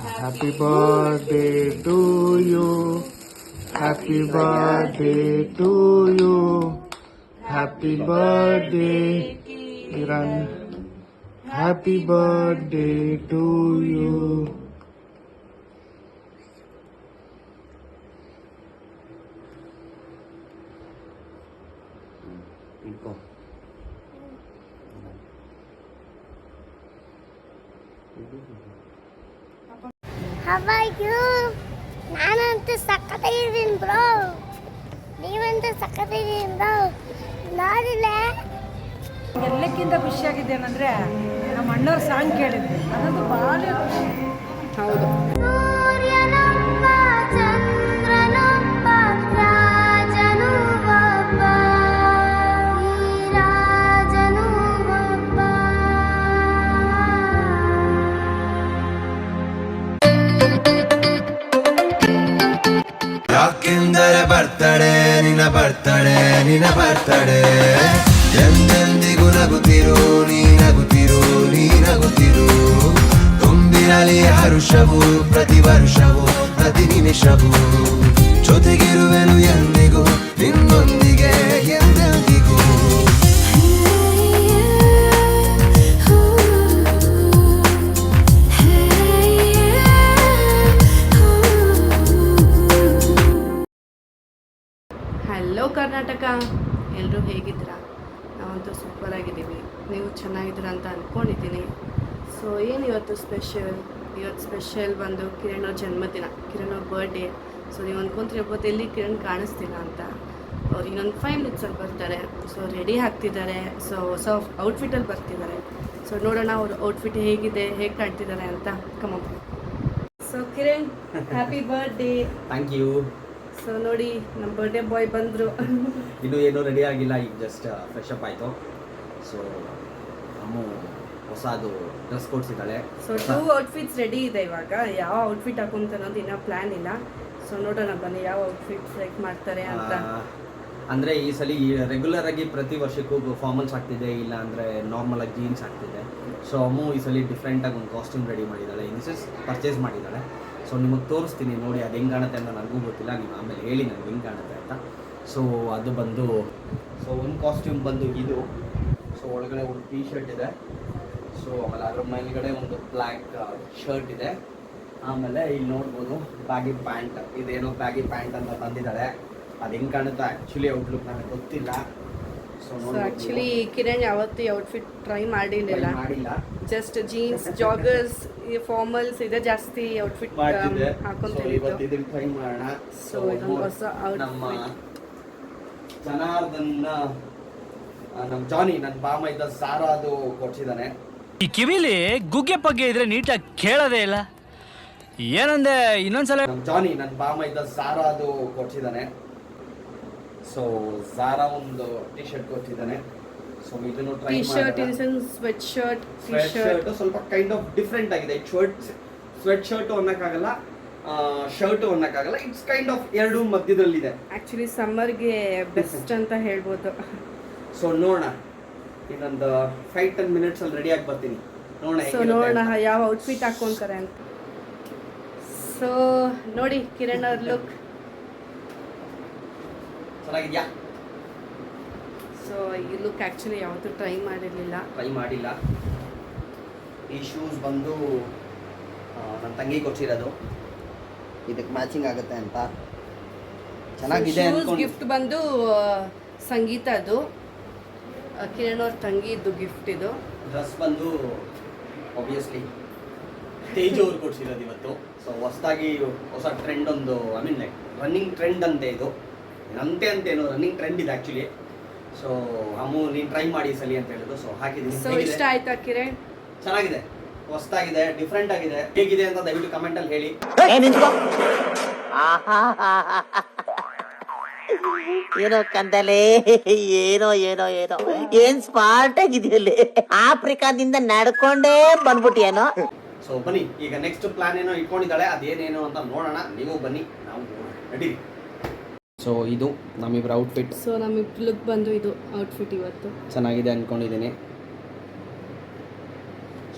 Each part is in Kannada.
Happy birthday to you. Happy birthday to you. Happy birthday, Kiran. Happy birthday to you. ನೀವಂತೂ ಸಕ್ಕತ್ತಾಗಿದ್ದೀನಿ ಬ್ರೋ ನೋಡಿಲ್ಲ ಎಲ್ಲಕ್ಕಿಂತ ಖುಷಿಯಾಗಿದೆ ಏನಂದ್ರೆ ನಮ್ಮ ಅಣ್ಣವ್ರ ಸಾಂಗ್ ಕೇಳಿದ್ವಿ. ಅದೊಂದು ಭಾಳ ಖುಷಿ. ಹೌದು ಯಾಕೆಂದರೆ ಬರ್ತಾಳೆ ನಿನ್ನ ಬರ್ತಾಳೆ ನಿನ್ನ ಬರ್ತಾಳೆ ಎಂದೆಂದಿಗೂ ನಗುತ್ತಿರು, ನೀ ನಗುತ್ತಿರು ನೀ ನಗುತ್ತಿರು. ತುಂಬಿರಲಿ ಹರುಷವು, ಪ್ರತಿ ವರ್ಷವೂ, ಪ್ರತಿ ನಿಮಿಷವೂ. ಜೊತೆಗಿರುವೆನು ಎಂದಿಗೂ, ನಿನ್ನೊಂದಿಗೆ ಇವತ್ತು ಸ್ಪೆಷಲ್. ಇವತ್ತು ಸ್ಪೆಷಲ್ ಬಂದು ಕಿರಣ್ ಅವ್ರ ಜನ್ಮದಿನ ಕಿರಣ್ ಅವ್ರ ಬರ್ಡೇ ಸೊ ನೀವು ಅಂದ್ಕೊಂತಿರ್ಬೋದು ಎಲ್ಲಿ ಕಿರಣ್ ಕಾಣಿಸ್ತಿಲ್ಲ ಅಂತ. ಅವ್ರು ಇನ್ನೊಂದು ಫೈವ್ ಮಿನಿಟ್ಸಲ್ಲಿ ಬರ್ತಾರೆ. ಸೊ ರೆಡಿ ಆಗ್ತಿದ್ದಾರೆ. ಸೊ ಹೊಸ ಔಟ್ಫಿಟಲ್ಲಿ ಬರ್ತಿದ್ದಾರೆ. ಸೊ ನೋಡೋಣ ಅವ್ರ ಔಟ್ಫಿಟ್ ಹೇಗಿದೆ ಹೇಗೆ ಕಾಣ್ತಿದ್ದಾರೆ ಅಂತ. ಕಮ so Kiran happy birthday thank you so ನೋಡಿ ನಮ್ಮ ಬರ್ಡೇ ಬಾಯ್ ಬಂದರು. ಇನ್ನೂ ಏನೂ ರೆಡಿ ಆಗಿಲ್ಲ ಈಗ ಜಸ್ಟ್ ಫ್ರೆಶ್ ಅಪ್ ಆಯಿತು. ಸೊ ಅಮ್ಮು ಹೊಸದು ಡ್ರೆಸ್ ಕೊಡ್ಸಿದ್ದಾಳೆ. ಸೊ ಟೂ ಔಟ್ಫಿಟ್ಸ್ ರೆಡಿ ಇದೆ ಇವಾಗ. ಯಾವ ಔಟ್ಫಿಟ್ ಹಾಕೊಂತ ಅನ್ನೋದು ಇನ್ನೂ ಪ್ಲ್ಯಾನ್ ಇಲ್ಲ. ಸೊ ನೋಡೋಣ ಬನ್ನಿ ಯಾವ ಔಟ್ಫಿಟ್ ಸೆಲೆಕ್ಟ್ ಮಾಡ್ತಾರೆ ಅಂತ. ಅಂದರೆ ಈ ಸಲ ರೆಗ್ಯುಲರ್ ಆಗಿ ಪ್ರತಿ ವರ್ಷಕ್ಕೂ ಫಾರ್ಮಲ್ಸ್ ಆಗ್ತಿದೆ ಇಲ್ಲ ಅಂದ್ರೆ ನಾರ್ಮಲ್ ಆಗಿ ಜೀನ್ಸ್ ಆಗ್ತಿದೆ. ಸೊ ಅಮ್ಮು ಈ ಸಲ ಡಿಫ್ರೆಂಟಾಗಿ ಒಂದು ಕಾಸ್ಟ್ಯೂಮ್ ರೆಡಿ ಮಾಡಿದ್ದಾಳೆ. ಇನ್ ಸೆನ್ಸ್ ಪರ್ಚೇಸ್ ಮಾಡಿದ್ದಾಳೆ. ಸೊ ನಿಮಗೆ ತೋರಿಸ್ತೀನಿ ನೋಡಿ ಅದು ಹೆಂಗೆ ಕಾಣುತ್ತೆ ಅಂತ ನನಗೂ ಗೊತ್ತಿಲ್ಲ. ನೀವು ಆಮೇಲೆ ಹೇಳಿ ನನಗೆ ಹೆಂಗೆ ಕಾಣುತ್ತೆ ಅಂತ. ಸೊ ಅದು ಬಂದು ಸೊ ಒಂದು ಕಾಸ್ಟ್ಯೂಮ್ ಬಂದು ಇದು. ಸೊ ಒಳಗಡೆ ಒಂದು ಟೀ ಶರ್ಟ್ ಇದೆ. ಸೊ ಆಮೇಲೆ ಅದ್ರ ಮೇಲ್ಗಡೆ ಒಂದು ಬ್ಲ್ಯಾಕ್ ಶರ್ಟ್ ಇದೆ. ಆಮೇಲೆ ಇಲ್ಲಿ ನೋಡ್ಬೋದು ಬ್ಯಾಗಿ ಪ್ಯಾಂಟ್ ಇದೇನೋ ಬ್ಯಾಗಿ ಪ್ಯಾಂಟ್ ಅಂತ ಬಂದಿದ್ದಾರೆ ಅದು ಹೆಂಗೆ ಕಾಣುತ್ತೆ? ಆ್ಯಕ್ಚುಲಿ ಔಟ್ಲುಕ್ ನನಗೆ ಗೊತ್ತಿಲ್ಲ. ಸೊ ಸೊ ಆ್ಯಕ್ಚುಲಿ ಕಿರಣ್ ಯಾವತ್ತು ಔಟ್ಫಿಟ್ ಟ್ರೈ ಮಾಡಿರಲಿಲ್ಲ ಜಸ್ಟ್ ಜೀನ್ಸ್ ಜಾಗರ್ಸ್ ಫಾರ್ಮಲ್ಸ್ ಇದೆ ಜಾಸ್ತಿ ಔಟ್ಫಿಟ್ ಸೊ ಹಾಕೊಂತಿದ್ದು ಟ್ರೈ ಮಾಡೋಣ. So, ಇದೊಂದು ಹೊಸ ನಮ್ಮ ಜನಾರ್ದನ್ ನಮ್ಮ ಜಾನಿ ನನ್ನ ಬಾಮ ಇದ್ದ ಸಾರಾದು ಕೊಡ್ಸಿದ್ದಾನೆ. ಈ ಕಿವಿಲಿ ಗುಗ್ಗೆ ಪಗ್ಗೆ ಇದ್ರೆ ನೀಟಾಗಿ ಕೇಳೋದೇ ಇಲ್ಲ. ಏನಂದೆ ಇನ್ನೊಂದ್ಸಲ ಜಾನಿ ನನ್ನ ಬಾಮ ಇದ್ದ ಸಾರಾದು ಕೊಟ್ಟಿದ್ದಾನೆ ಸೊ ಸಾರಾ ಒಂದು ಟಿ ಶರ್ಟ್ ಕೊಟ್ಟಿದ್ದಾನೆ ಸೊ ಇದನ್ನು try T shirt sweatshirt T sweatshirt shirt ಸ್ವಲ್ಪ ಕೈಂಡ್ ಆಫ್ ಡಿಫ್ರೆಂಟ್ ಆಗಿದೆ. ಶರ್ಟ್ ಸ್ವೆಟ್ ಶರ್ಟ್ ಅನ್ನಕ್ಕಾಗಲ್ಲ ಶರ್ಟ್ ಅನ್ನಕ್ಕಾಗಲ್ಲ. ಇಟ್ಸ್ ಕೈಂಡ್ ಆಫ್ ಎರಡು ಮಧ್ಯದಲ್ಲಿದೆ. ಆ್ಯಕ್ಚುಲಿ ಸಮ್ಮರ್ಗೆ ಬೆಸ್ಟ್ ಅಂತ ಹೇಳ್ಬೋದು. ಸೊ ನೋಡೋಣ. ಇನ್ನೊಂದು ಫೈವ್ ಟೆನ್ ಮಿನಿಟ್ಸ್ ಅಲ್ಲಿ ರೆಡಿ ಆಗಿ ಬರ್ತೀನಿ. ನೋಡೋಣ ಸೊ ನೋಡೋಣ. ಯಾವ ಔಟ್ಫಿಟ್ ಹಾಕೊಂತಾರೆ ಅಂತ. ಸೊ ನೋಡಿ ಕಿರಣ್ ಅವ್ರ ಲುಕ್ ಚೆನ್ನಾಗಿದ್ಯಾ? ಸೊ ಈ ಲುಕ್ ಆ್ಯಕ್ಚುಲಿ ಯಾವತ್ತೂ ಟ್ರೈ ಮಾಡಿರಲಿಲ್ಲ. ಟ್ರೈ ಮಾಡಿಲ್ಲ. ಈ ಶೂಸ್ ಬಂದು ನನ್ನ ತಂಗಿ ಕೊಟ್ಟಿರೋದು ಇದಕ್ಕೆ ಮ್ಯಾಚಿಂಗ್ ಆಗುತ್ತೆ ಅಂತ. ಚೆನ್ನಾಗಿದೆ ಗಿಫ್ಟ್ ಬಂದು ಸಂಗೀತ ಆ, ಕಿರಣ್ ಅವ್ರ ತಂಗಿದ್ದು ಗಿಫ್ಟ್ ಇದು. ಡ್ರೆಸ್ ಬಂದು ಆಬ್ವಿಯಸ್ಲಿ ತೇಜ್ ಅವ್ರು ಕೊಡ್ಸಿರೋದು ಇವತ್ತು. ಸೊ ಹೊಸದಾಗಿ ಹೊಸ ಟ್ರೆಂಡ್ ಒಂದು I mean like running trend ಅಂತೆ ಇದು. ಅಂತೆ ಅಂತೇನು ರನ್ನಿಂಗ್ ಟ್ರೆಂಡ್ ಇದೆ ಆ್ಯಕ್ಚುಲಿ ಸೊ ಅಮ್ಮು ನೀನು ಟ್ರೈ ಮಾಡಿ ಸಲಿ ಅಂತ ಹೇಳಿದ್ರು. ಸೊ ಹಾಕಿದ್ದೀನಿ. ಸೊ ಇಷ್ಟ ಆಯ್ತಾ ಕಿರಣ್? ಚೆನ್ನಾಗಿದೆ. ಹೊಸದಾಗಿದೆ ಡಿಫ್ರೆಂಟ್ ಆಗಿದೆ. ಹೇಗಿದೆ ಅಂತ ದಯವಿಟ್ಟು ಕಮೆಂಟಲ್ಲಿ ಹೇಳಿ. ಏನೋ ಕಂದಲೆ ಏನೋ ಏನೋ ಏನೋ. ಏನ್ ಸ್ಮಾರ್ಟ್ ಆಗಿದೆಯಲ್ಲಿ ಆಫ್ರಿಕಾದಿಂದ ನಡ್ಕೊಂಡೇ ಬಂದ್ಬಿಟ್ಟಿಯೇನೋ? ಸೊ ಬನ್ನಿ ಈಗ ನೆಕ್ಸ್ಟ್ ಪ್ಲಾನ್ ಏನೋ ಇಟ್ಕೊಂಡಿದ್ದಾಳೆ ಅದೇನೇನು ಅಂತ ನೋಡೋಣ. ನೀವು ಬನ್ನಿ ನಾವು ನಡೀರಿ. ಸೊ ಇದು ನಮ್ಮಿಬ್ಬರ ಔಟ್ಫಿಟ್ ಸೊ ನಮ್ಮಿಬ್ರು ಲುಕ್ ಬಂದು ಇದು ಔಟ್ಫಿಟ್ ಇವತ್ತು. ಚೆನ್ನಾಗಿದೆ ಅನ್ಕೊಂಡಿದ್ದೀನಿ.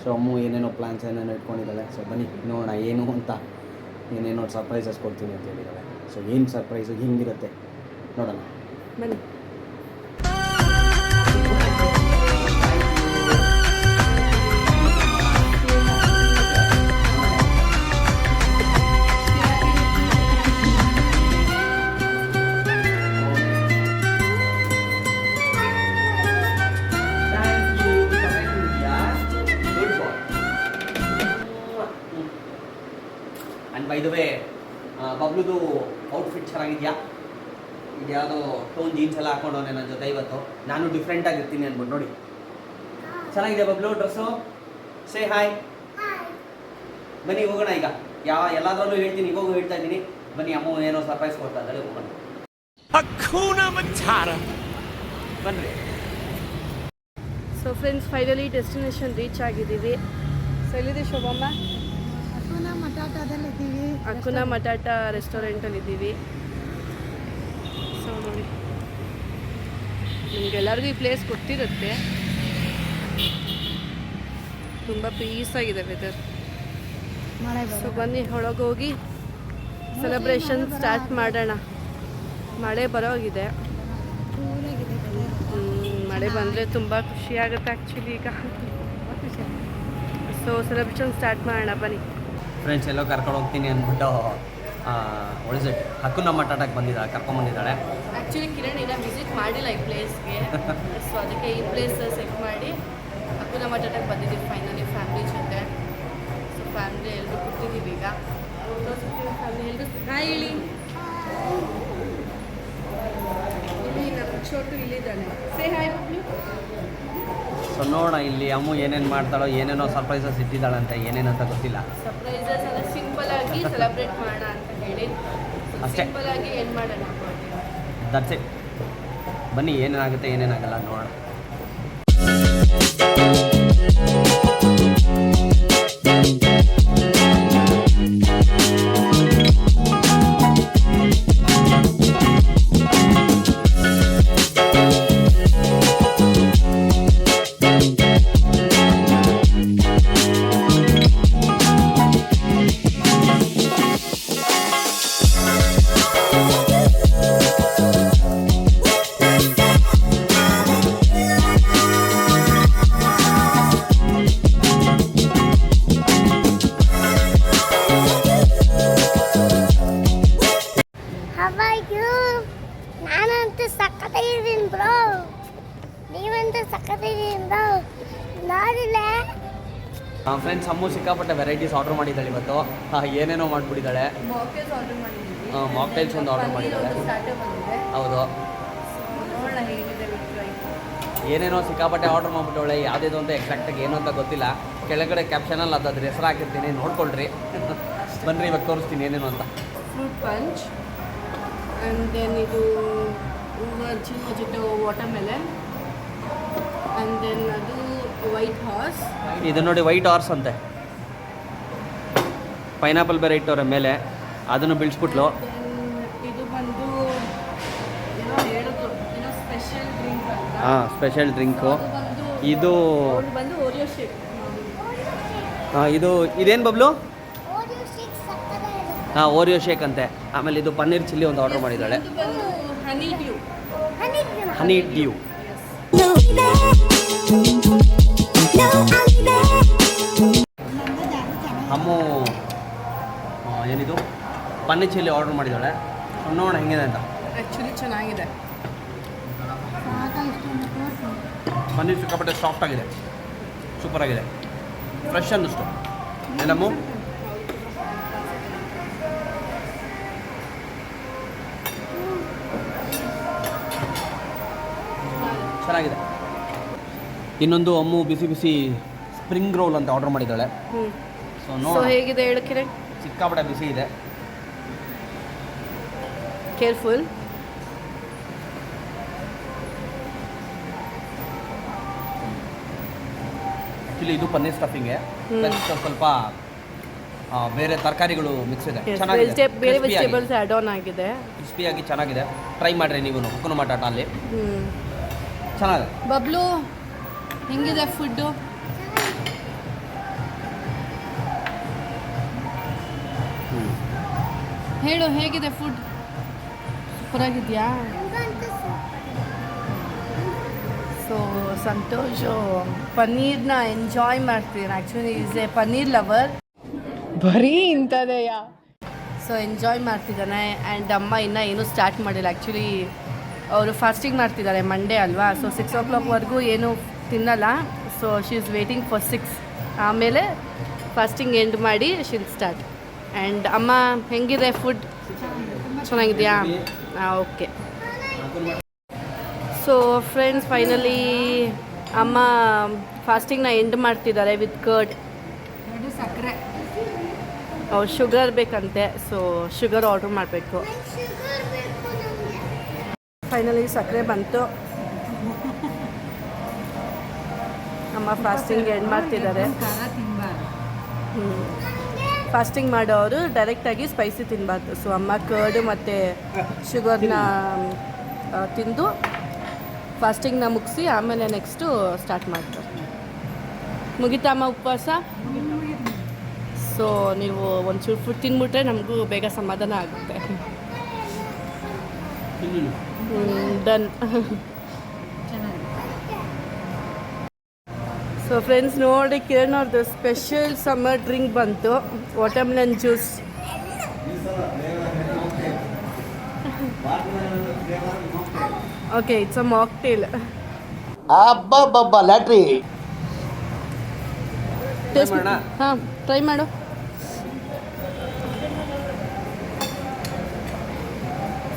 ಸೊ ಅಮ್ಮು ಏನೇನೋ ಪ್ಲಾನ್ಸ್ ಏನೇನೋ ಇಟ್ಕೊಂಡಿದ್ದಾಳೆ. ಸೊ ಬನ್ನಿ ನೋಡೋಣ ಏನು ಅಂತ ಏನೇನೋ ಸರ್ಪ್ರೈಸಸ್ ಕೊಡ್ತೀನಿ ಅಂತ ಹೇಳಿದ್ದಾಳೆ. ಸೊ ಏನು ಸರ್ಪ್ರೈಸು ಹಿಂಗಿರುತ್ತೆ? ನೋಡೋಣ. ಬನ್ನಿ. ಬೈ ದ ವೇ ಬಬ್ಲುದು ಔಟ್ಫಿಟ್ ಚೆನ್ನಾಗಿದೆಯಾ? ಇದು ಯಾವುದೋ ಟೋನ್ ಜೀನ್ಸ್ ಎಲ್ಲ ಹಾಕೊಂಡವನೆ ನನ್ನ ಜೊತೆ ಇವತ್ತು ನಾನು ಡಿಫ್ರೆಂಟ್ ಆಗಿರ್ತೀನಿ ಅಂದ್ಬಿಟ್ಟು ನೋಡಿ. ಚೆನ್ನಾಗಿದೆ ಬಬ್ಲು ಡ್ರೆಸ್ಸು ಸೇ ಹಾಯ್ ಬನ್ನಿ ಹೋಗೋಣ ಈಗ. ಯಾವ ಎಲ್ಲಾದ್ರಲ್ಲೂ ಹೇಳ್ತೀನಿ ಇವಾಗೂ ಹೇಳ್ತಾ ಇದ್ದೀನಿ. ಬನ್ನಿ ಅಮ್ಮ ಏನೋ ಸರ್ಪ್ರೈಸ್ ಕೊಡ್ತಾ ಇದ್ದಾಳೆ ಹೋಗೋಣ. ಬನ್ನಿ so friends finally destination reach ಆಗಿದ್ದೀವಿ. ಸೊ ಎಲ್ಲಿದೆ ಶೋಭಮ್ಮ? ಮಠಾಟದಲ್ಲಿದ್ದೀವಿ ಅಕ್ಕುನ ಮಟಾಟ ರೆಸ್ಟೋರೆಂಟಲ್ಲಿ ಇದ್ದೀವಿ ಸೊ ನೋಡಿ ನಿಮ್ಗೆಲ್ಲರಿಗೂ ಈ ಪ್ಲೇಸ್ ಗೊತ್ತಿರುತ್ತೆ. ತುಂಬ ಪೀಸಾಗಿದೆ ವೆದರ್ ಸೊ ಬನ್ನಿ, ಒಳಗೋಗಿ ಸೆಲೆಬ್ರೇಷನ್ ಸ್ಟಾರ್ಟ್ ಮಾಡೋಣ. ಮಳೆ ಬರೋಗಿದೆ. ಮಳೆ ಬಂದರೆ ತುಂಬ ಖುಷಿಯಾಗುತ್ತೆ ಆ್ಯಕ್ಚುಲಿ ಈಗ. ಸೊ ಸೆಲೆಬ್ರೇಷನ್ ಸ್ಟಾರ್ಟ್ ಮಾಡೋಣ, ಬನ್ನಿ. ಫ್ರೆಂಡ್ಸ್ ಎಲ್ಲೋ ಕರ್ಕೊಂಡು ಹೋಗ್ತೀನಿ ಅಂದ್ಬಿಟ್ಟು ಒಳಿಸಿಟ್ ಹಕ್ಕು ನಮ್ಮ ಮಟಾಟಕ್ಕೆ ಬಂದಿದ್ದಾಳೆ ಕರ್ಕೊಂಬಂದಿದ್ದಾಳೆ ಆ್ಯಕ್ಚುಲಿ ಕಿರಣ್ ಇಲ್ಲ ವಿಸಿಟ್ ಮಾಡಿಲ್ಲ ಈ ಪ್ಲೇಸ್ಗೆ ಸೊ ಅದಕ್ಕೆ ಈ ಪ್ಲೇಸ್ ಸೆಟ್ ಮಾಡಿ ಹಕ್ಕುನ ಮಟಾಟಕ್ಕೆ ಬಂದಿದ್ದೀವಿ ಫೈನಲಿ ಫ್ಯಾಮಿಲಿ ಜೊತೆ. ಸೊ ಫ್ಯಾಮಿಲಿ ಎಲ್ಲರೂ ಕೂತಿದ್ದೀವಿ ಈಗ. ಫ್ಯಾಮಿಲಿ ಎಲ್ಲರೂ ಹಾಯ್ ಹೇಳಿ. ಇಲ್ಲಿ ನಮ್ಮ ಚೋಟು ಇಲ್ಲಿದ್ದಾನೆ. ಸೇ ಹಾಯ್ ಸೊ ನೋಡೋಣ ಇಲ್ಲಿ ಅಮ್ಮು ಏನೇನು ಮಾಡ್ತಾಳೋ ಏನೇನೋ ಸರ್ಪ್ರೈಸಸ್ ಇಟ್ಟಿದ್ದಾಳಂತೆ ಏನೇನಂತ ಗೊತ್ತಿಲ್ಲ. ಸರ್ಪ್ರೈಸಸ್ ಎಲ್ಲ ಸಿಂಪಲ್ ಆಗಿ ಸೆಲೆಬ್ರೇಟ್ ಮಾಡೋಣ ಅಂತ ಅಷ್ಟೇ. ದಟ್ಸ್ ಇಟ್ ಬನ್ನಿ ಏನೇನಾಗುತ್ತೆ ಏನೇನಾಗಲ್ಲ ನೋಡೋಣ. ಸಿಕ್ಕಾಪಟ್ಟೆ ವೆರೈಟೀಸ್ ಆರ್ಡರ್ ಮಾಡಿದ್ದಾಳೆ ಇವತ್ತು. ಹಾ, ಏನೇನೋ ಮಾಡಿಬಿಟ್ಟಿದ್ದಾಳೆ. ಮಾಕ್ಟೇಲ್ಸ್ ಒಂದು ಆರ್ಡರ್ ಮಾಡಿದ್ದಾಳೆ. ಹೌದು. ಏನೇನೋ ಸಿಕ್ಕಾಪಟ್ಟೆ ಆರ್ಡರ್ ಮಾಡಿಬಿಟ್ಟವಳೆ. ಯಾವುದಿದು ಅಂತ ಎಕ್ಸಾಕ್ಟಾಗಿ ಏನು ಅಂತ ಗೊತ್ತಿಲ್ಲ. ಕೆಳಗಡೆ ಕ್ಯಾಪ್ಷನಲ್ಲಿ ಅದ್ರ ಹೆಸರು ಹಾಕಿರ್ತೀನಿ. ನೋಡ್ಕೊಳ್ರಿ. ಬನ್ನಿರಿ ಇವತ್ತು ತೋರಿಸ್ತೀನಿ ಏನೇನು ಅಂತ. ಫ್ರೂಟ್ ಪಂಚ್ ಆ್ಯಂಡ್ ದೆನ್ ಇದು virgin watermelon and then ಅದು ವೈಟ್ ಹಾರ್ಸ್ ಇದು ನೋಡಿ ವೈಟ್ ಹಾರ್ಸ್ ಅಂತೆ. ಪೈನಾಪಲ್ ಬೇರೆ ಇಟ್ಟವ್ರೆ ಮೇಲೆ ಅದನ್ನು ಬೀಳ್ಸ್ಬಿಟ್ಲು. ಇದು ಬಂದು ಏನೋ ಹೇಳಿದ್ರು ಏನೋ ಸ್ಪೆಷಲ್ ಡ್ರಿಂಕ್ ಅಂತ. ಹಾಂ ಸ್ಪೆಷಲ್ ಡ್ರಿಂಕು ಬಂದು ಇದು ಅವ್ಳು ಬಂದು ಓರಿಯೋ ಶೇಕ್ ಆ, ಇದು ಇದೇನು ಬಬ್ಲು? ಹಾಂ ಓರಿಯೋ ಶೇಕ್ ಅಂತೆ. ಆಮೇಲೆ ಇದು ಪನ್ನೀರ್ ಚಿಲ್ಲಿ ಒಂದು ಆರ್ಡರ್ ಮಾಡಿದ್ದಾಳೆ. ಇದು ಬಂದು honeydew honeydew Ammu ಏನಿದು? ಪನ್ನೀರ್ ಚಿಲ್ಲಿ ಆರ್ಡರ್ ಮಾಡಿದ್ದಾಳೆ. ನೋಡೋಣ ಹೆಂಗಿದೆ ಅಂತ. ಆ್ಯಕ್ಚುಲಿ ಚೆನ್ನಾಗಿದೆ. ಪನ್ನೀರ್ ಸಿಕ್ಕಾಪಟ್ಟೆ ಸಾಫ್ಟ್ ಆಗಿದೆ. ಸೂಪರ್ ಆಗಿದೆ. ಫ್ರೆಶ್ ಅನ್ನಿಸ್ತು. ಏನಮ್ಮು ಚೆನ್ನಾಗಿದೆ. ಇನ್ನೊಂದು ಅಮ್ಮು ಬಿಸಿ ಬಿಸಿ ಸ್ಪ್ರಿಂಗ್ ರೋಲ್ ಅಂತ ಆರ್ಡರ್ ಮಾಡಿದ್ದಾಳೆ. ಸೊ ಸೊ ಹೇಗಿದೆ ಹೇಳು ಕಿರಣ್? ಸಿಕ್ಕಾಪಟ್ಟೆ ಬಿಸಿ ಇದೆ. ಕೇರ್ಫುಲ್ ಆ್ಯಕ್ಚುಲಿ ಇದು ಪನ್ನೀರ್ ಸ್ಟಫಿಂಗೆ ಸ್ವಲ್ಪ ಆ, ಬೇರೆ ತರಕಾರಿಗಳು ಮಿಕ್ಸ್ ಇದೆ. ಚೆನ್ನಾಗಿದೆ. ಬೇರೆ Crispy ಆಗಿ- ವೆಜಿಟೇಬಲ್ಸ್ ಆ್ಯಡ್ ಆನ್ ಆಗಿದೆ ಕ್ರಿಸ್ಪಿಯಾಗಿ ಚೆನ್ನಾಗಿದೆ. ಟ್ರೈ ಮಾಡಿರಿ ನೀವು ಹುಕ್ಕುನ ಮಾಟಾಟ ಅಲ್ಲಿ. ಚೆನ್ನಾಗಿದೆ. ಬಬ್ಲು ಹೆಂಗಿದೆ ಫುಡ್ಡು ಹೇಳು ಹೇಗಿದೆ ಫುಡ್ ಸೂಪರಾಗಿದೆಯಾ? ಸೊ ಸಂತೋಷ ಪನ್ನೀರ್ನ ಎಂಜಾಯ್ ಮಾಡ್ತೀನಿ actually is a paneer lover ಬರೀ ಇಂಥದೆಯ? ಸೊ ಎಂಜಾಯ್ ಮಾಡ್ತಿದ್ದಾನೆ. ಆ್ಯಂಡ್ ಅಮ್ಮ ಇನ್ನೂ ಏನೂ ಸ್ಟಾರ್ಟ್ ಮಾಡಿಲ್ಲ. ಆ್ಯಕ್ಚುಲಿ ಅವರು ಫಾಸ್ಟಿಂಗ್ ಮಾಡ್ತಿದ್ದಾರೆ ಮಂಡೇ ಅಲ್ವಾ? ಸೊ ಸಿಕ್ಸ್ ಓ ಕ್ಲಾಕ್ವರೆಗೂ ಏನು ತಿನ್ನಲ್ಲ. So she is waiting for six ಆಮೇಲೆ ಫಾಸ್ಟಿಂಗ್ ಎಂಡ್ ಮಾಡಿ ಶಿಲ್ ಸ್ಟಾರ್ಟ್ ಆ್ಯಂಡ್ ಅಮ್ಮ ಹೆಂಗಿದೆ ಫುಡ್ ಚೆನ್ನಾಗಿದೆಯಾ? ಹಾಂ ಓಕೆ ಸೊ ಫ್ರೆಂಡ್ಸ್ ಫೈನಲಿ ಅಮ್ಮ ಫಾಸ್ಟಿಂಗ್ನ ಎಂಡ್ ಮಾಡ್ತಿದ್ದಾರೆ ವಿತ್ ಕರ್ಡ್ ಸಕ್ಕರೆ. ಅವ್ರು ಶುಗರ್ ಬೇಕಂತೆ. ಸೊ ಶುಗರ್ ಆರ್ಡ್ರ್ ಮಾಡಬೇಕು. ಫೈನಲಿ ಸಕ್ಕರೆ ಬಂತು. ಅಮ್ಮ ಫಾಸ್ಟಿಂಗ್ ಎಂಡ್ ಮಾಡ್ತಿದ್ದಾರೆ. ತಿನ್ನಬಾರ್ದು ಫಾಸ್ಟಿಂಗ್ ಮಾಡೋರು ಡೈರೆಕ್ಟಾಗಿ ಸ್ಪೈಸಿ ತಿನ್ನಬಾರ್ದು ಸೊ ಅಮ್ಮ ಕರ್ಡು ಮತ್ತು ಶುಗರ್ನ ತಿಂದು ಫಾಸ್ಟಿಂಗ್ನ ಮುಗಿಸಿ ಆಮೇಲೆ ನೆಕ್ಸ್ಟು ಸ್ಟಾರ್ಟ್ ಮಾಡ್ತಾರೆ. ಮುಗಿತಾ ಅಮ್ಮ ಉಪವಾಸ? ಸೊ ನೀವು ಒಂಚೂರು ಫುಡ್ ತಿಂದ್ಬಿಟ್ರೆ ನಮಗೂ ಬೇಗ ಸಮಾಧಾನ ಆಗುತ್ತೆ. ಡನ್ ಸೊ ಫ್ರೆಂಡ್ಸ್ ನೋಡಿ ಕಿರಣ್ ಅವ್ರದ್ದು ಸ್ಪೆಷಲ್ ಸಮ್ಮರ್ ಡ್ರಿಂಕ್ ಬಂತು. Watermelon juice okay it's a mocktail ಅಬ್ಬಬ್ಬಬ್ಬ ಲ್ಯಾಟ್ರಿ. ಟೇಸ್ಟ್ ಮಾಡೋಣ? ಹಾಂ ಟ್ರೈ ಮಾಡು.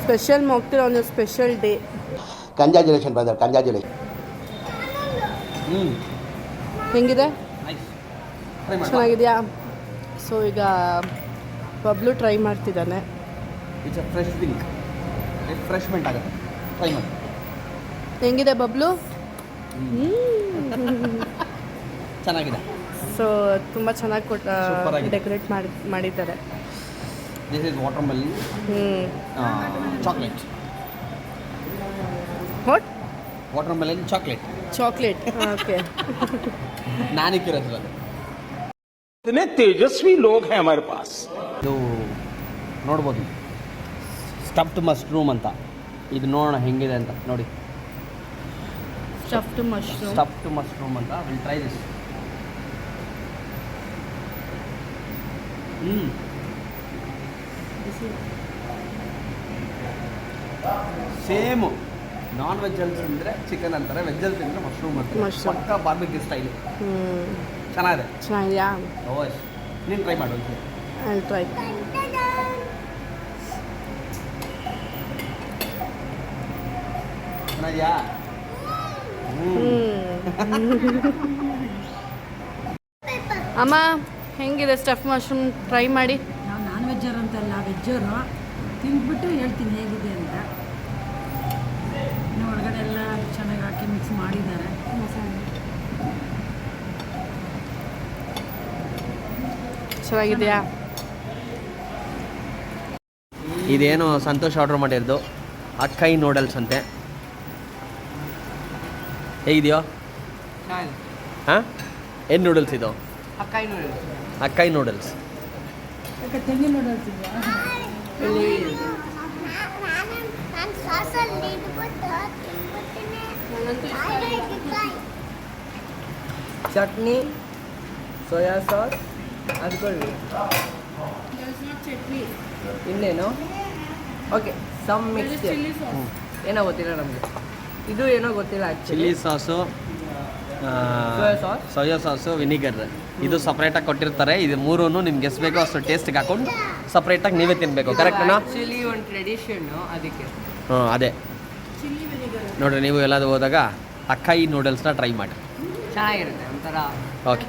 Special mocktail on special day congratulation brother congratulation ಹ್ಞೂ ಹೆಂಗಿದೆ? ಚೆನ್ನಾಗಿದೆಯಾ? ಸೊ ಈಗ ಬಬ್ಲು ಟ್ರೈ ಮಾಡ್ತಿದ್ದಾನೆ. ಇಟ್ಸ್ ಫ್ರೆಶ್ ಡ್ರಿಂಕ್ ರಿಫ್ರೆಶ್ಮೆಂಟ್ ಆಗುತ್ತೆ. ಟ್ರೈ ಮಾಡಿ ಹೆಂಗಿದೆ ಬಬ್ಲು? ಚೆನ್ನಾಗಿದೆ. ಸೊ ತುಂಬ ಚೆನ್ನಾಗಿ ಕೊಟ್ಟ. ಡೆಕೋರೇಟ್ ಮಾಡಿ ಮಾಡಿದ್ದಾರೆ. ದಿಸ್ ಇಸ್ ವಾಟರ್ ಮೆಲನ್ ಹ್ಞೂ chocolate what watermelon chocolate chocolate okay ನಾನಿಕ್ಕಿರೋದಿಲ್ಲ ಇತನೆ ತೇಜಸ್ವಿ ಲೋಗ್ ಹೈ ಹಮಾರೆ ಪಾಸ್ ಇದು ನೋಡ್ಬೋದು. ಸ್ಟಫ್ಡ್ ಮಶ್ರೂಮ್ ಅಂತ. ಇದು ನೋಡೋಣ ಹೆಂಗಿದೆ ಅಂತ. ನೋಡಿ. ಸ್ಟಫ್ಡ್ ಮಶ್ರೂಮ್ ಸ್ಟಫ್ಡ್ ಮಶ್ರೂಮ್ ಅಂತ. Will try this hmm. Same non ವೆಜ್ಜಲ್ಲಿ ತಿಂದರೆ ಚಿಕನ್ ಅಂತಾರೆ ವೆಜ್ಜಲ್ಲಿ ತಿಂದರೆ ಮಶ್ರೂಮ್ ಅಂತಾರೆ. ಮಶ್ರೂಮ್. ಪಕ್ಕ ಬಾರ್ಬಿಕ್ಯೂ ಸ್ಟೈಲ್ ಹ್ಞೂ ಚೆನ್ನಾಗಿದೆ? ಚೆನ್ನಾಗಿದೆಯಾ? ನೀನು ಟ್ರೈ ಮಾಡು ಒಂದ್ಸರಿ. ಟ್ರೈ ಚೆನ್ನಾಗಿದೆಯಾ? ಹ್ಞೂ ಅಮ್ಮ ಹೆಂಗಿದೆ ಸ್ಟಫ್ ಮಶ್ರೂಮ್ ಟ್ರೈ ಮಾಡಿ? ನಾವು ನಾನ್ ವೆಜ್ಜರ್ ಅಂತಲ್ಲ ವೆಜ್ಜರು ತಿಂದ್ಬಿಟ್ಟು ಹೇಳ್ತೀನಿ ಹೇಗಿದೆ ಅಂತ. ಚೆನ್ನಾಗಿ ಹಾಕಿ ಮಿಕ್ಸ್ ಮಾಡಿದ್ದಾರೆ ಚೆನ್ನಾಗಿದೆಯಾ ಇದೇನು ಸಂತೋಷ್ ಆರ್ಡರ್ ಮಾಡಿರೋದು ಅಕ್ಕೈ ನೂಡಲ್ಸ್ ಅಂತೆ ಹೇಗಿದೆಯೋ ಹಾಂ ಏನು ನೂಡಲ್ಸ್ ಇದು ಅಕ್ಕೈ ನೂಡಲ್ಸ್ ಯಾಕೆ ತೆಂಗಿನ ನೂಡಲ್ಸ್ ಇದೆಯಾ ಸೋಯಾ ಸಾಸ್ ಅದು ಕೊಡಿ ತಿನ್ಬಿಡ್ತೀನಿ ಚಟ್ನಿ ಸೋಯಾ ಸಾಸ್ ಅದ್ಕೊಳ್ಳಿ ಇನ್ನೇನು ಓಕೆ ಸಮ್ ಮಿಕ್ಸ್ ಏನೋ ಗೊತ್ತಿಲ್ಲ ನಮಗೆ. ಇದು ಏನೋ ಗೊತ್ತಿಲ್ಲ chilli sauce? Soya sauce vinegar ಇದು ಸಪ್ರೇಟಾಗಿ ಕೊಟ್ಟಿರ್ತಾರೆ. ಇದು ಮೂರೂ ನಿಮ್ಗೆ ಎಷ್ಟು ಬೇಕೋ ಅಷ್ಟು ಟೇಸ್ಟ್ಗೆ ಹಾಕೊಂಡು ಸಪ್ರೇಟಾಗಿ ನೀವೇ ತಿನ್ನಬೇಕು ಕರೆಕ್ಟ್ ಆ್ಯಕ್ಚುಲಿ ಒಂದು ಟ್ರೆಡಿಷನ್ನು ಅದಕ್ಕೆ. ಹಾಂ ಅದೇ. ನೋಡಿರಿ ನೀವು ಎಲ್ಲಾದರೂ ಹೋದಾಗ ಅಕ್ಕಾಯಿ ನೂಡಲ್ಸ್ನ ಟ್ರೈ ಮಾಡಿ. ಚೆನ್ನಾಗಿರುತ್ತೆ ಒಂಥರ. ಓಕೆ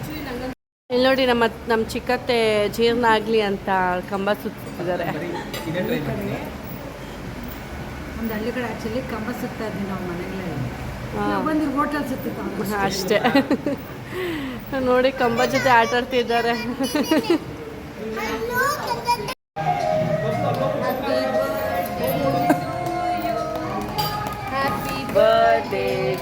ಇಲ್ಲಿ ನೋಡಿ ನಮ್ಮ ನಮ್ಮ ಚಿಕ್ಕತ್ತೆ ಜೀರ್ಣ ಆಗಲಿ ಅಂತ ಕಂಬ ಸುತ್ತಿದ್ದಾರೆ. ಒಂದು ಹಳ್ಳಿ ಕಡೆ ಆ್ಯಕ್ಚುಲಿ ಕಂಬ ಸುತ್ತಾ ಇದ್ವಿ ನಾವು ಮನೆಗಳಲ್ಲಿ ಹಾ. ನಾವು ಬಂದಿರೋ ಹೋಟೆಲ್ ಸುತ್ತಿತ್ತು ಅಷ್ಟೇ. ನೋಡಿ ಕಂಬ ಜೊತೆ ಆಟ ಆಡ್ತಿದ್ದಾರೆ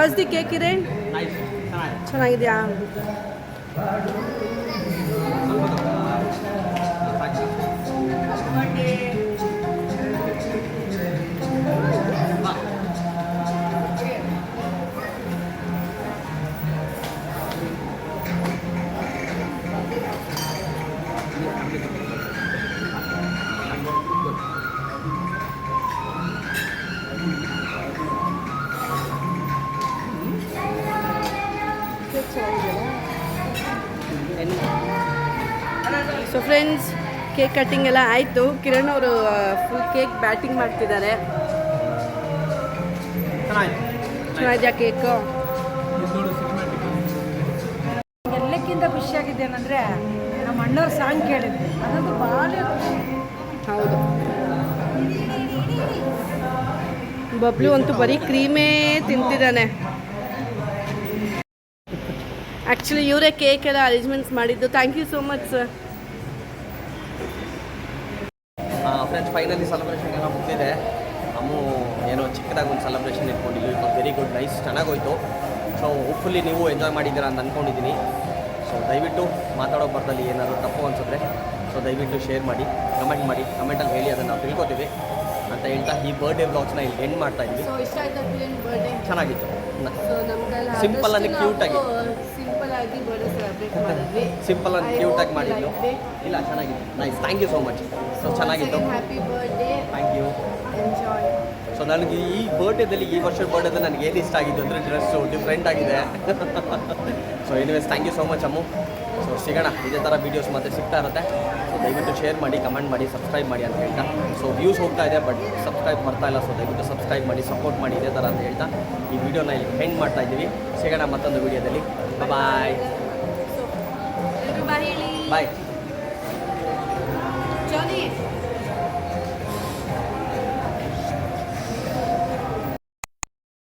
How's the cake ಚೆನ್ನಾಗಿದೆ. ಚೆನ್ನಾಗಿದೆಯಾ? ಫ್ರೆಂಡ್ಸ್ ಕೇಕ್ ಕಟ್ಟಿಂಗ್ ಎಲ್ಲ ಆಯಿತು. ಕಿರಣ್ ಅವರು ಫುಲ್ ಕೇಕ್ ಬ್ಯಾಟಿಂಗ್ ಮಾಡ್ತಿದ್ದಾರೆ. ಚೆನ್ನಾಗಿದೆ ಕೇಕು ಎಲ್ಲಕ್ಕಿಂತ ಖುಷಿಯಾಗಿದ್ದೇನೆಂದರೆ ನಮ್ಮ ಅಣ್ಣವ್ರ ಸಾಂಗ್ ಕೇಳಿದ್ವಿ. ಅದಂತೂ ಭಾಳ ಖುಷಿ. ಹೌದು. ಬಬ್ಲು ಅಂತೂ ಬರೀ ಕ್ರೀಮೇ ತಿಂತಿದ್ದಾನೆ. ಆ್ಯಕ್ಚುಲಿ ಇವರೇ ಕೇಕ್ ಎಲ್ಲ ಅರೇಂಜ್ಮೆಂಟ್ಸ್ ಮಾಡಿದ್ದು. Thank you so much sir finally celebration ಏನೋ ಮುಗಿದಿದೆ. ಅಮ್ಮು ಏನೋ ಚಿಕ್ಕದಾಗಿ ಒಂದು ಸೆಲೆಬ್ರೇಷನ್ ಇಟ್ಕೊಂಡಿದ್ವಿ ಇಟ್ ವೆರಿ ಗುಡ್ ನೈಸ್ ಚೆನ್ನಾಗೋಯ್ತು. ಸೊ ಹೋಪ್ಫುಲ್ಲಿ ನೀವು ಎಂಜಾಯ್ ಮಾಡಿದ್ದೀರಾ ಅಂತ ಅಂದ್ಕೊಂಡಿದ್ದೀನಿ ಸೊ ದಯವಿಟ್ಟು ಮಾತಾಡೋ ಬರದಲ್ಲಿ ಏನಾದರೂ ತಪ್ಪು ಅನಿಸಿದ್ರೆ ಸೊ ದಯವಿಟ್ಟು ಶೇರ್ ಮಾಡಿ ಕಮೆಂಟ್ ಮಾಡಿ ಕಮೆಂಟಲ್ಲಿ ಹೇಳಿ ಅದನ್ನು ನಾವು ತಿಳ್ಕೊತೀವಿ. ಅಂತ ಹೇಳ್ತಾ ಈ ಬರ್ಡೇ ಬ್ಲಾಗ್ಸ್ನ ಇಲ್ಲಿ ಎಂಡ್ ಮಾಡ್ತಾ ಇದ್ವಿ. ಚೆನ್ನಾಗಿತ್ತು. ಸಿಂಪಲ್ ಅಂದ್ರೆ ಕ್ಯೂಟ್ ಆಗಿ. ಸಿಂಪಲ್ ಆಗಿ ಕ್ಯೂಟ್ ಆಗಿ ಮಾಡಿದ್ದು ಇಲ್ಲ ಚೆನ್ನಾಗಿತ್ತು. Nice thank you so much so ಚೆನ್ನಾಗಿತ್ತು. Happy birthday thank you enjoy so ನನಗೆ ಈ ಬರ್ಡೇದಲ್ಲಿ ಈ ವರ್ಷದ ಬರ್ಡೇದಲ್ಲಿ ನನಗೆ ಏನು ಇಷ್ಟ ಆಗಿದ್ದು ಅಂದರೆ ಡ್ರೆಸ್ಸು ಡಿಫ್ರೆಂಟ್ ಆಗಿದೆ. So anyways thank you so much Ammu. So ಸಿಗೋಣ. ಇದೇ ಥರ ವೀಡಿಯೋಸ್ ಮತ್ತೆ ಸಿಗ್ತಾ ಇರುತ್ತೆ. ಸೊ ದಯವಿಟ್ಟು ಶೇರ್ ಮಾಡಿ ಕಮೆಂಟ್ ಮಾಡಿ ಸಬ್ಸ್ಕ್ರೈಬ್ ಮಾಡಿ ಅಂತ ಹೇಳ್ತಾ. ಸೊ ವ್ಯೂಸ್ ಹೋಗ್ತಾ ಇದೆ ಬಟ್ ಸಬ್ಸ್ಕ್ರೈಬ್ ಮಾಡ್ತಾ ಇಲ್ಲ. ಸೊ ದಯವಿಟ್ಟು ಸಬ್ಸ್ಕ್ರೈಬ್ ಮಾಡಿ ಸಪೋರ್ಟ್ ಮಾಡಿ ಇದೇ ಥರ ಅಂತ ಹೇಳ್ತಾ. ಈ ವಿಡಿಯೋನ ಇಲ್ಲಿ ಹೆಂಡ್ ಮಾಡ್ತಾ ಇದ್ದೀವಿ. ಸಿಗೋಣ ಮತ್ತೊಂದು ವಿಡಿಯೋದಲ್ಲಿ ಬಾಯ್ ಬಾಯ್